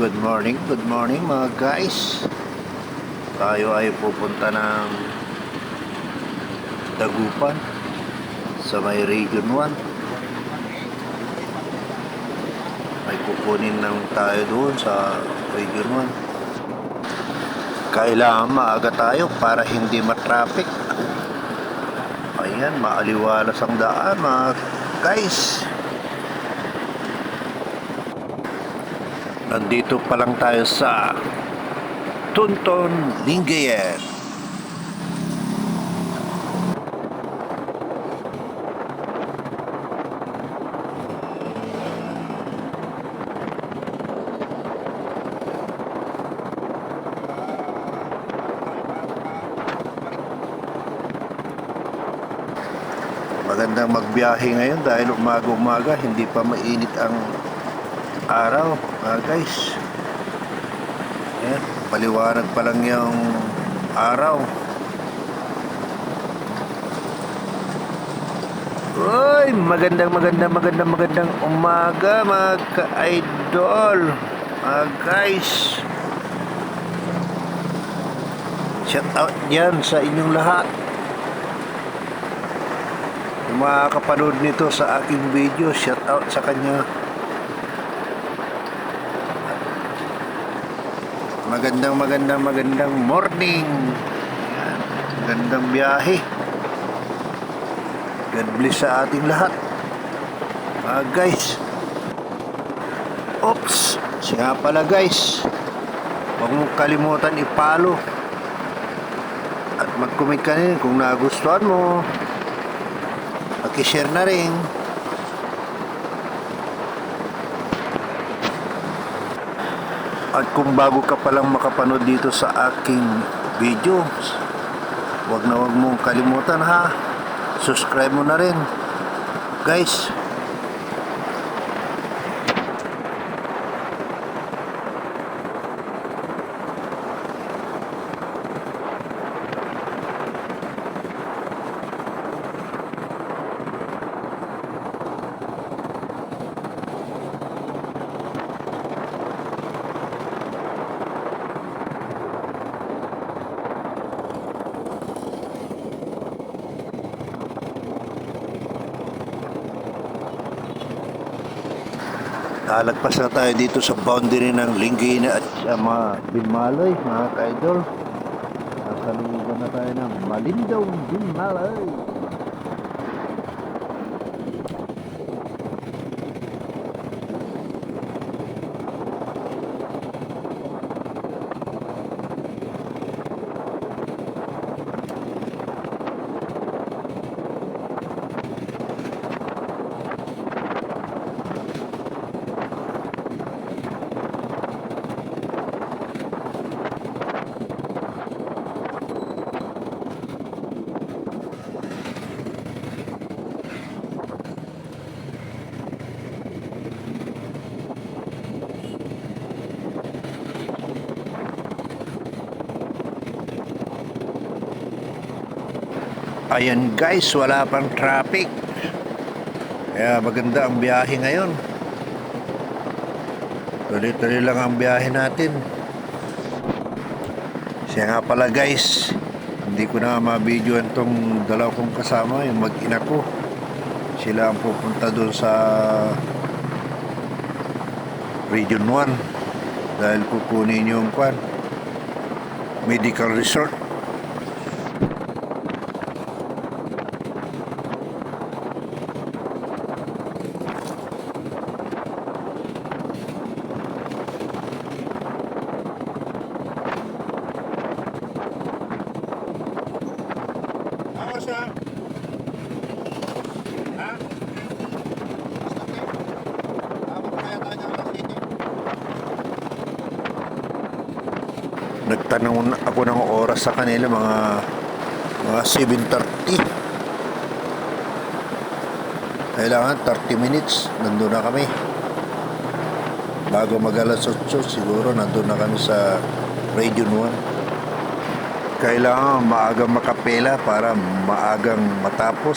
Good morning, good morning mga guys. Tayo ay pupunta ng Dagupan sa may Region 1. May kukunin lang tayo doon sa Region 1. Kailangan maaga tayo para hindi matraffic. Ayan, maaliwalas ang daan mga guys. Nandito pa lang tayo sa Tunton Lingayen. Magandang magbiyahe ngayon dahil umaga-umaga hindi pa mainit ang araw mga guys. Ayan, paliwanag pa lang yung araw. Uy, magandang magandang magandang magandang umaga mga ka-idol. Mga guys. Shout out yan sa inyong lahat yung makakapanood nito sa aking video shout out sa kanya Magandang magandang magandang morning. Magandang biyahe. God bless sa ating lahat. Mga guys. Oops. Siya pala guys. Huwag mong kalimutan ipalo. At mag-comment ka rin kung nagustuhan mo. Pakishare na rin. At kung bago ka palang makapanood dito sa aking video, wag na wag mong kalimutan ha. Subscribe mo na rin. Guys, Lalagpas na tayo dito sa boundary ng Linggina at sa mga Binmaloy, mga ka-idol. Nasalugan na tayo ng Malindaw Binmaloy. Ayan guys, wala pang traffic. Kaya maganda ang biyahe ngayon. Tuloy-tuloy lang ang biyahe natin. Siya nga pala guys, hindi ko na ma-video itong dalaw kong kasama, yung mag-ina ko. Sila ang pupunta doon sa Region 1 dahil kukunin yung kwan medical resort Ako siya. Ha? Ako kaya tayo ng alas dito. Nagtanong na- ako ng oras sa kanila mga mga 7.30 kailangan 30 minutes nandun na kami. Bago mag alas 8 siguro nandun na kami sa Region 1 kailangan maagang makapela para maagang matapos